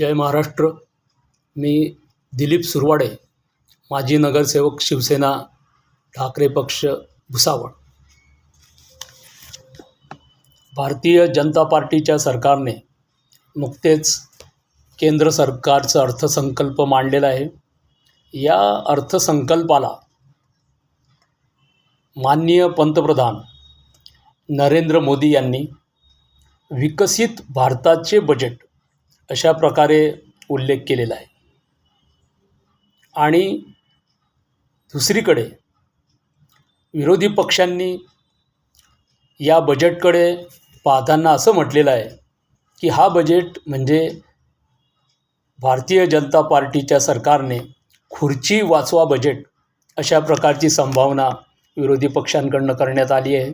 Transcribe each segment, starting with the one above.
जय महाराष्ट्र. मी दिलीप सुरवाडे माजी नगरसेवक शिवसेना ठाकरे पक्ष भुसावळ. भारतीय जनता पार्टीच्या सरकारने नुकतेच केंद्र सरकारचं अर्थसंकल्प मांडलेला आहे. या अर्थसंकल्पाला माननीय पंतप्रधान नरेंद्र मोदी यांनी विकसित भारताचे बजेट अशा प्रकारे उल्लेख केलेला आहे. आणि दुसरीकडे विरोधी पक्षांनी या बजेटकडे पाहताना असं म्हटलेलं आहे की हा बजेट म्हणजे भारतीय जनता पार्टीच्या सरकारने खुर्ची वाचवा बजेट अशा प्रकारची संभावना विरोधी पक्षांकडनं करण्यात आली आहे.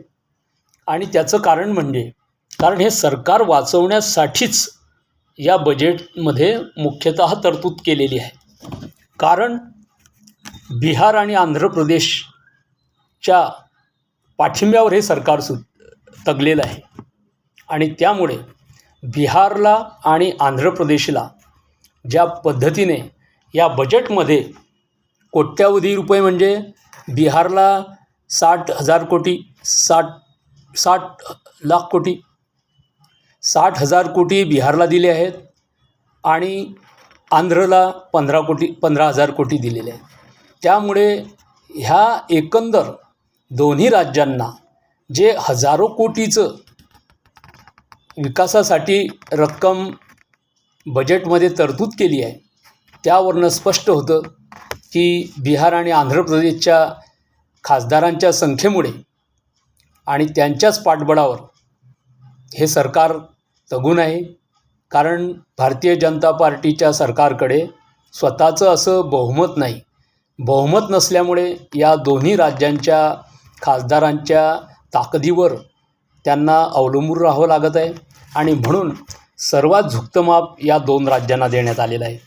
आणि त्याचं कारण म्हणजे कारण हे सरकार वाचवण्यासाठीच या बजेटमध्ये मुख्यतः तरतूद केलेली आहे. कारण बिहार आणि आंध्र प्रदेशच्या पाठिंब्यावर हे सरकार सु तगलेलं आहे. आणि त्यामुळे बिहारला आणि आंध्र प्रदेशला ज्या पद्धतीने या बजेटमध्ये कोट्यावधी रुपये म्हणजे बिहारला साठ हजार कोटी साठ साठ लाख कोटी साठ हजार कोटी बिहारला दिले आहेत आणि आंध्रला पंधरा कोटी पंधरा हजार कोटी दिलेले आहेत. त्यामुळे ह्या एकंदर दोन्ही राज्यांना जे हजारो कोटीचं विकासासाठी रक्कम बजेटमध्ये तरतूद केली आहे त्यावरनं स्पष्ट होतं की बिहार आणि आंध्र प्रदेशच्या खासदारांच्या संख्येमुळे आणि त्यांच्याच पाठबळावर हे सरकार तगून आहे. कारण भारतीय जनता पार्टीच्या सरकारकडे स्वतःचं असं बहुमत नाही. बहुमत नसल्यामुळे या दोन्ही राज्यांच्या खासदारांच्या ताकदीवर त्यांना अवलंबून राहावं लागत आहे. आणि म्हणून सर्वात झुकतं माप या दोन राज्यांना देण्यात आलेलं आहे.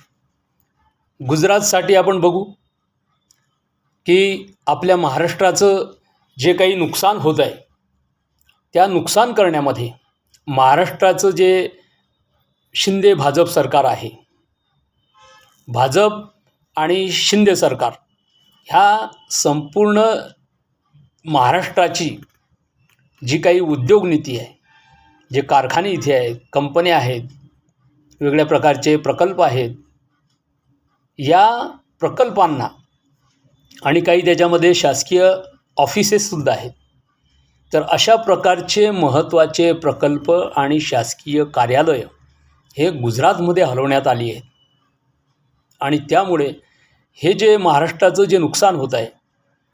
गुजरातसाठी आपण बघू की आपल्या महाराष्ट्राचं जे काही नुकसान होत आहे त्या नुकसान करण्यामध्ये महाराष्ट्राचं जे शिंदे भाजप सरकार आहे भाजप आणि शिंदे सरकार ह्या संपूर्ण महाराष्ट्राची जी काही उद्योग नीती आहे जे कारखाने इथे आहेत कंपन्या आहेत वेगळ्या प्रकारचे प्रकल्प आहेत या प्रकल्पांना आणि काही त्याच्यामध्ये शासकीय ऑफिसेससुद्धा आहेत. तर अशा प्रकारचे महत्त्वाचे प्रकल्प आणि शासकीय कार्यालयं हे गुजरातमध्ये हलवण्यात आली आहेत. आणि त्यामुळे हे जे महाराष्ट्राचं जे नुकसान होत आहे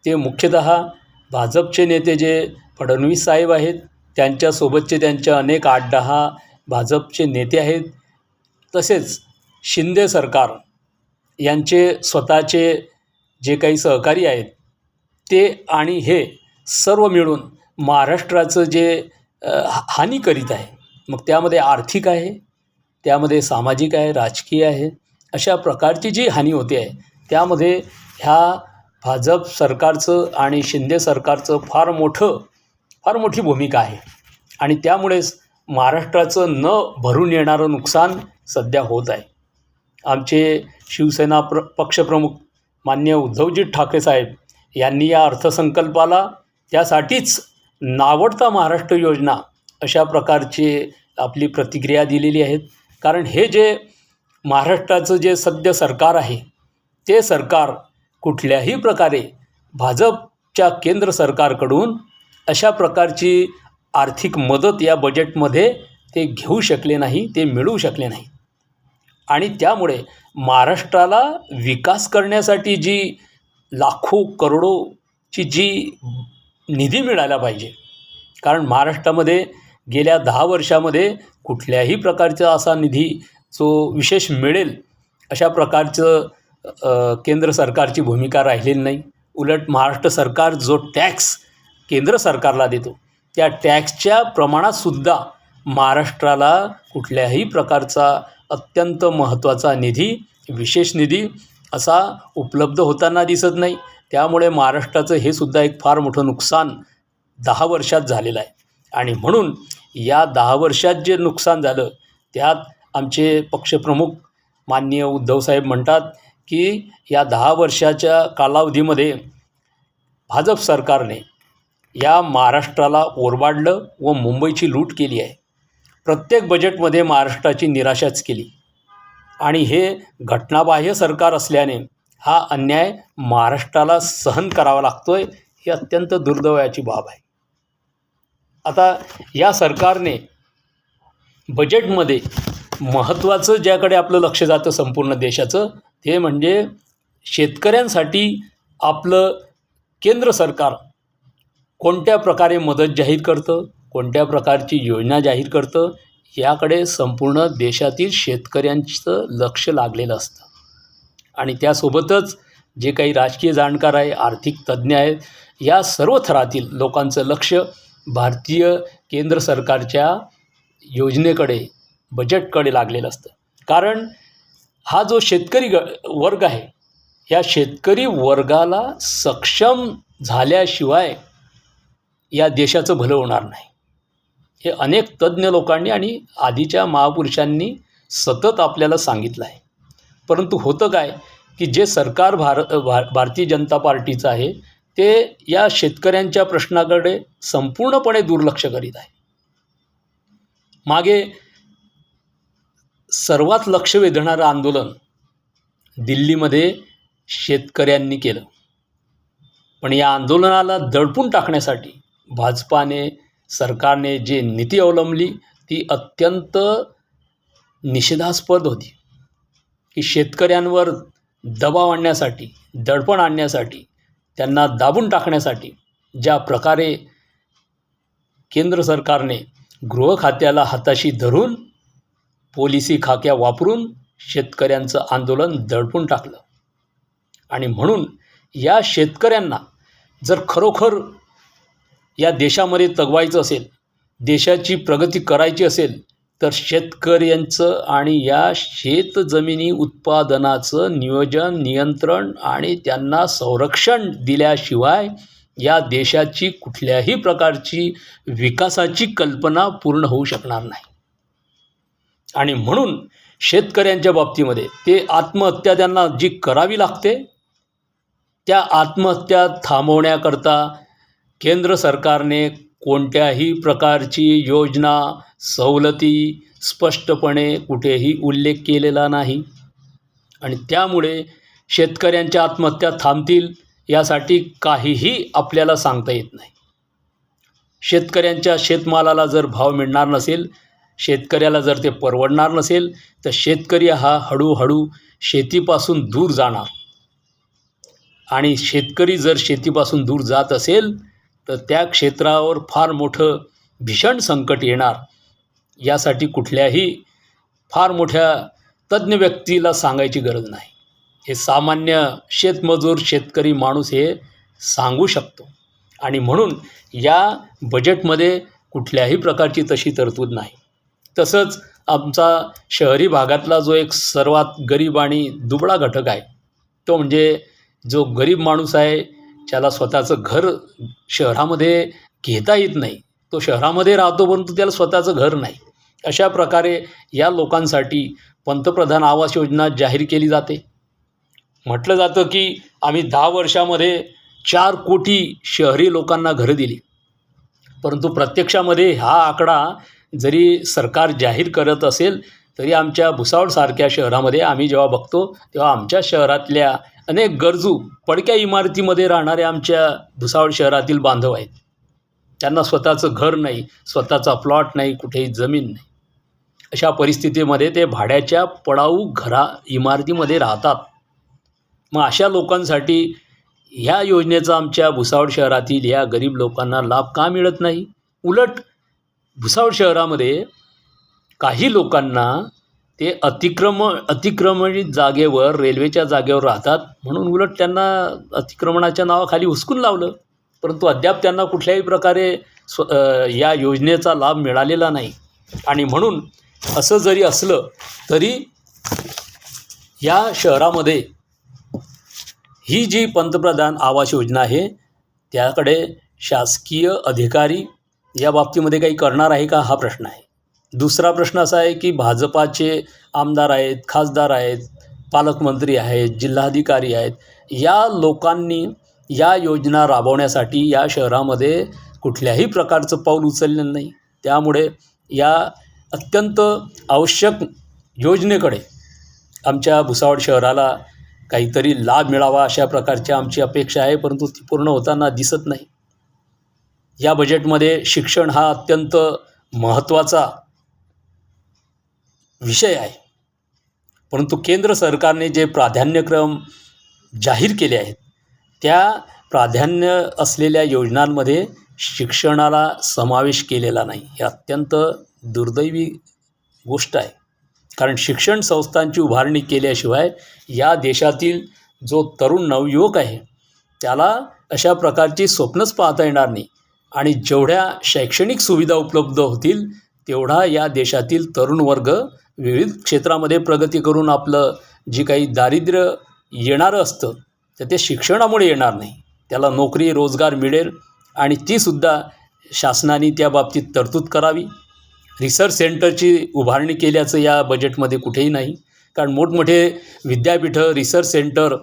ते मुख्यतः भाजपचे नेते जे फडणवीस साहेब आहेत त्यांच्यासोबतचे त्यांच्या अनेक आठ दहा भाजपचे नेते आहेत तसेच शिंदे सरकार यांचे स्वतःचे जे काही सहकारी आहेत ते आणि हे सर्व मिळून महाराष्ट्राचं जे हानी करीत आहे मग त्यामध्ये आर्थिक आहे त्यामध्ये सामाजिक आहे राजकीय आहे अशा प्रकारची जी हानी होते आहे त्यामध्ये ह्या भाजप सरकारचं आणि शिंदे सरकारचं फार मोठं फार मोठी भूमिका आहे. आणि त्यामुळेच महाराष्ट्राचं न भरून येणारं नुकसान सध्या होत आहे. आमचे शिवसेना प्र पक्षप्रमुख मान्य उद्धवजी ठाकरे साहेब यांनी या अर्थसंकल्पाला त्यासाठीच नावडता महाराष्ट्र योजना अशा प्रकारची आपली प्रतिक्रिया दिलेली आहेत. कारण हे जे महाराष्ट्राचं जे सध्या सरकार आहे ते सरकार कुठल्याही प्रकारे भाजपच्या केंद्र सरकारकडून अशा प्रकारची आर्थिक मदत या बजेटमध्ये ते घेऊ शकले नाही ते मिळवू शकले नाही. आणि त्यामुळे महाराष्ट्राला विकास करण्यासाठी जी लाखो करोडोची जी निधी मिळायला पाहिजे. कारण महाराष्ट्रामध्ये गेल्या दहा वर्षामध्ये कुठल्याही प्रकारचा असा निधी जो विशेष मिळेल अशा प्रकारचं केंद्र सरकारची भूमिका राहिलेली नाही. उलट महाराष्ट्र सरकार जो टॅक्स केंद्र सरकारला देतो त्या टॅक्सच्या प्रमाणातसुद्धा महाराष्ट्राला कुठल्याही प्रकारचा अत्यंत महत्त्वाचा निधी विशेष निधी असा उपलब्ध होताना दिसत नाही. त्यामुळे महाराष्ट्राचं हे सुद्धा एक फार मोठं नुकसान दहा वर्षात झालेलं आहे. आणि म्हणून या दहा वर्षात जे नुकसान झालं त्यात आमचे पक्षप्रमुख माननीय उद्धवसाहेब म्हणतात की या दहा वर्षाच्या कालावधीमध्ये भाजप सरकारने या महाराष्ट्राला ओरबाडलं व मुंबईची लूट केली आहे. प्रत्येक बजेटमध्ये महाराष्ट्राची निराशाच केली. आणि हे घटनाबाह्य सरकार असल्याने हा अन्याय महाराष्ट्राला सहन करावा लागतो आहे ही अत्यंत दुर्दैवाची बाब आहे. आता या सरकारने बजेटमध्ये महत्त्वाचं ज्याकडे आपलं लक्ष जातं संपूर्ण देशाचं ते म्हणजे शेतकऱ्यांसाठी आपलं केंद्र सरकार कोणत्या प्रकारे मदत जाहीर करतं कोणत्या प्रकारची योजना जाहीर करतं याकडे संपूर्ण देशातील शेतकऱ्यांचं लक्ष लागलेलं असतं. आणि त्यासोबतच जे काही राजकीय जाणकार आहे आर्थिक तज्ज्ञ आहेत या सर्व थरातील लोकांचं लक्ष भारतीय केंद्र सरकारच्या योजनेकडे बजेटकडे लागलेलं असतं. कारण हा जो शेतकरी ग वर्ग आहे या शेतकरी वर्गाला सक्षम झाल्याशिवाय या देशाचं भलं होणार नाही. हे अनेक तज्ज्ञ लोकांनी आणि आधीच्या महापुरुषांनी सतत आपल्याला सांगितलं आहे. परंतु होतं काय की जे सरकार भार भा भारतीय जनता पार्टीचं आहे ते या शेतकऱ्यांच्या प्रश्नाकडे संपूर्णपणे दुर्लक्ष करीत आहे. मागे सर्वात लक्ष वेधणारं आंदोलन दिल्लीमध्ये शेतकऱ्यांनी केलं. पण या आंदोलनाला दडपून टाकण्यासाठी भाजपाने सरकारने जे नीती अवलंबली ती अत्यंत निषेधास्पद होती. की शेतकऱ्यांवर दबाव आणण्यासाठी दडपण आणण्यासाठी त्यांना दाबून टाकण्यासाठी ज्या प्रकारे केंद्र सरकारने गृह खात्याला हाताशी धरून पोलिसी खाक्या वापरून शेतकऱ्यांचं आंदोलन दडपून टाकलं. आणि म्हणून या शेतकऱ्यांना जर खरोखर या देशामध्ये तगवायचं असेल देशाची प्रगती करायची असेल तर शेतकऱ्यांचं आणि या शेतजमिनी उत्पादनाचं नियोजन नियंत्रण आणि त्यांना संरक्षण दिल्याशिवाय या देशाची कुठल्याही प्रकारची विकासाची कल्पना पूर्ण होऊ शकणार नाही. आणि म्हणून शेतकऱ्यांच्या बाबतीमध्ये ते आत्महत्या त्यांना जी करावी लागते त्या आत्महत्या थांबवण्याकरता केंद्र सरकारने कोणत्याही प्रकारची योजना सवलती स्पष्टपणे कुठेही उल्लेख केलेला नाही. आणि त्यामुळे शेतकऱ्यांच्या आत्महत्या थांबतील यासाठी काहीही आपल्याला सांगता येत नाही. शेतकऱ्यांच्या शेतमालाला जर भाव मिळणार नसेल शेतकऱ्याला जर ते परवडणार नसेल तर शेतकरी हा हळूहळू शेतीपासून दूर जाणार. आणि शेतकरी जर शेतीपासून दूर जात असेल तर त्या क्षेत्रावर फार मोठं भीषण संकट येणार यासाठी कुठल्याही फार मोठ्या तज्ज्ञ व्यक्तीला सांगायची गरज नाही. हे सामान्य शेतमजूर शेतकरी माणूस हे सांगू शकतो. आणि म्हणून या बजेटमध्ये कुठल्याही प्रकारची तशी तरतूद नाही. तसंच आमचा शहरी भागातला जो एक सर्वात गरीब आणि दुबळा घटक आहे तो म्हणजे जो गरीब माणूस आहे ज्याला स्वतःचं घर शहरामध्ये घेता येत नाही तो शहरामध्ये राहतो परंतु त्याला स्वतःचं घर नाही. अशा प्रकारे या लोकांसाठी पंतप्रधान आवास योजना जाहीर केली जाते. म्हटलं जातं की आम्ही दहा वर्षामध्ये चार कोटी शहरी लोकांना घरं दिली. परंतु प्रत्यक्षामध्ये हा आकडा जरी सरकार जाहीर करत असेल तरी आमच्या भुसावळसारख्या शहरामध्ये आम्ही जेव्हा बघतो तेव्हा आमच्या शहरातल्या अनेक गरजू पडक्या इमारतीमध्ये राहणारे आमच्या भुसावळ शहरातील बांधव आहेत. त्यांना स्वतःचं घर नाही स्वतःचा प्लॉट नाही कुठेही जमीन नाही. अशा परिस्थितीमध्ये ते भाड्याच्या पडाऊ घरा इमारतीमध्ये राहतात. मग अशा लोकांसाठी ह्या योजनेचा आमच्या भुसावळ शहरातील या गरीब लोकांना लाभ का मिळत नाही? उलट भुसावळ शहरामध्ये काही लोकांना ते अतिक्रम अतिक्रमणित जागेवर रेल्वेच्या जागेवर राहतात. म्हणून उलट त्यांना अतिक्रमणाच्या नावाखाली हुसकून लावलं. परंतु अद्याप त्यांना कुठल्याही प्रकारे स्व या योजनेचा लाभ मिळालेला नाही. आणि म्हणून असं जरी असलं तरी या शहरामध्ये ही जी पंतप्रधान आवास योजना आहे त्याकडे शासकीय अधिकारी या बाबतीमध्ये काही करणार आहे का? हा प्रश्न आहे. दुसरा प्रश्न असा आहे की भाजपाचे आमदार आहेत खासदार आहेत पालकमंत्री आहेत जिल्हाधिकारी आहेत या लोकांनी या योजना राबवण्यासाठी या शहरामध्ये कुठल्याही प्रकारचं पाऊल उचललेलं नाही. त्यामुळे या अत्यंत आवश्यक योजनेकडे आमच्या भुसावळ शहराला काहीतरी लाभ मिळावा अशा प्रकारची आमची अपेक्षा आहे परंतु ती पूर्ण होताना दिसत नाही. या बजेटमध्ये शिक्षण हा अत्यंत महत्त्वाचा विषय आहे. परंतु केंद्र सरकारने जे प्राधान्यक्रम जाहीर केले आहेत त्या प्राधान्य असलेल्या योजनांमध्ये शिक्षणाला समावेश केलेला नाही. हे अत्यंत दुर्दैवी गोष्ट आहे. कारण शिक्षण संस्थांची उभारणी केल्याशिवाय या देशातील जो तरुण नवयुवक आहे त्याला अशा प्रकारची स्वप्नच पाहता येणार नाही. आणि जेवढ्या शैक्षणिक सुविधा उपलब्ध होतील तेवढा या देशातील तरुण वर्ग विविध क्षेत्रामध्ये प्रगती करून आपलं जी काही दारिद्र्य येणारं असतं तर ते शिक्षणामुळे येणार नाही. त्याला नोकरी रोजगार मिळेल आणि तीसुद्धा शासनाने त्या बाबतीत तरतूद करावी. रिसर्च सेंटरची उभारणी केल्याचं या बजेटमध्ये कुठेही नाही. कारण मोठमोठे विद्यापीठं रिसर्च सेंटर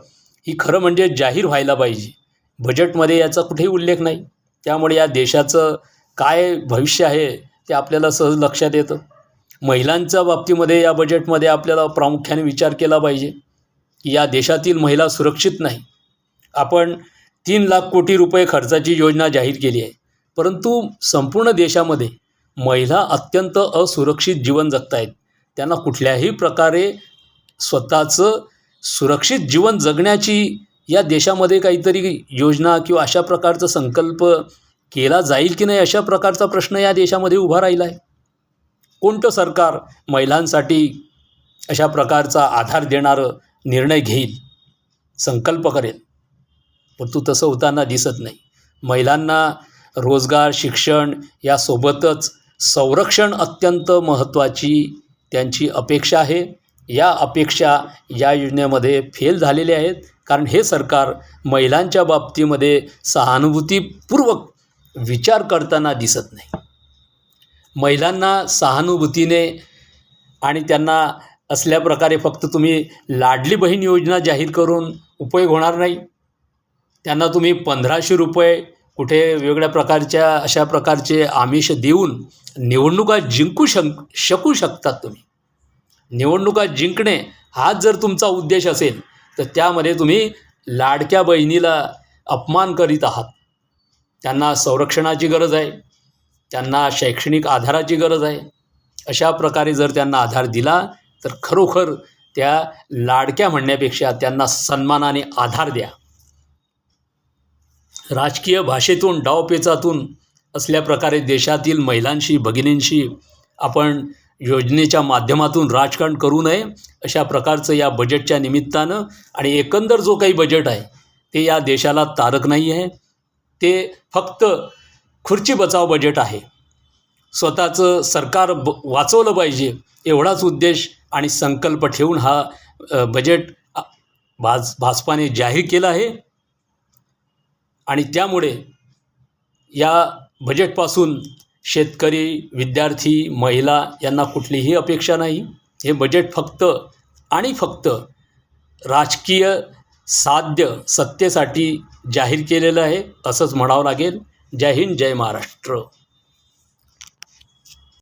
ही खरं म्हणजे जाहीर व्हायला पाहिजे. बजेटमध्ये याचा कुठेही उल्लेख नाही. त्यामुळे या देशाचं काय भविष्य आहे ते आपल्याला सहज लक्षात येतं. महिलांच्या बाबतीमध्ये या बजेटमध्ये आपल्याला प्रामुख्याने विचार केला पाहिजे. की या देशातील महिला सुरक्षित नाही. आपण तीन लाख कोटी रुपये खर्चाची योजना जाहीर केली आहे. परंतु संपूर्ण देशामध्ये महिला अत्यंत असुरक्षित जीवन जगत आहेत त्यांना कुठल्याही प्रकारे स्वतःचं सुरक्षित जीवन जगण्याची या देशामध्ये काहीतरी योजना किंवा अशा प्रकारचा संकल्प केला जाईल की नाही अशा प्रकारचा प्रश्न या देशामध्ये उभा राहिला आहे कोणतं सरकार महिलांसाठी अशा प्रकारचा आधार देणारं निर्णय घेईल? संकल्प करेल. परंतु तसं होताना दिसत नाही. महिलांना रोजगार शिक्षण यासोबतच संरक्षण अत्यंत महत्त्वाची त्यांची अपेक्षा आहे. या अपेक्षा या योजनेमध्ये फेल झालेल्या आहेत. कारण हे सरकार महिलांच्या बाबतीमध्ये सहानुभूतीपूर्वक विचार करताना दिसत नाही. महिलांना सहानुभूतीने आणि त्यांना असल्या प्रकारे फक्त तुम्ही लाडली बहीण योजना जाहीर करून उपयोग होणार नाही. त्यांना तुम्ही पंधराशे रुपये कुठे वेगळ्या प्रकारच्या अशा प्रकारचे आमिष देऊन निवडणुका जिंकू शक शकू शकतात तुम्ही. निवडणुका जिंकणे हाच जर तुमचा उद्देश असेल तर त्यामध्ये तुम्ही लाडक्या बहिणीला अपमान करीत आहात. त्यांना संरक्षणाची गरज आहे. त्यांना शैक्षणिक आधाराची गरज आहे. अशा प्रकारे जर त्यांना आधार दिला तर खरोखर त्या लाडक्या म्हणण्यापेक्षा त्यांना सन्मानाने आधार द्या. राजकीय भाषेतून डावपेचातून असल्या प्रकारे देशातील महिलांशी भगिनींशी आपण योजनेच्या माध्यमातून राजकारण करू नये अशा प्रकारचं या बजेटच्या निमित्तानं आणि एकंदर जो काही बजेट आहे ते या देशाला तारक नाही आहे ते फक्त खुर्ची बचाव बजेट आहे. स्वतःचं सरकार ब वाचवलं पाहिजे एवढाच उद्देश आणि संकल्प ठेवून हा बजेट भाज भाजपाने जाहीर केला आहे. आणि त्यामुळे या बजेटपासून शेतकरी विद्यार्थी महिला यांना कुठलीही अपेक्षा नाही. हे बजेट फक्त आणि फक्त राजकीय साध्य सत्तेसाठी जाहीर केलेलं आहे असंच म्हणावं लागेल जय हिंद जय महाराष्ट्र.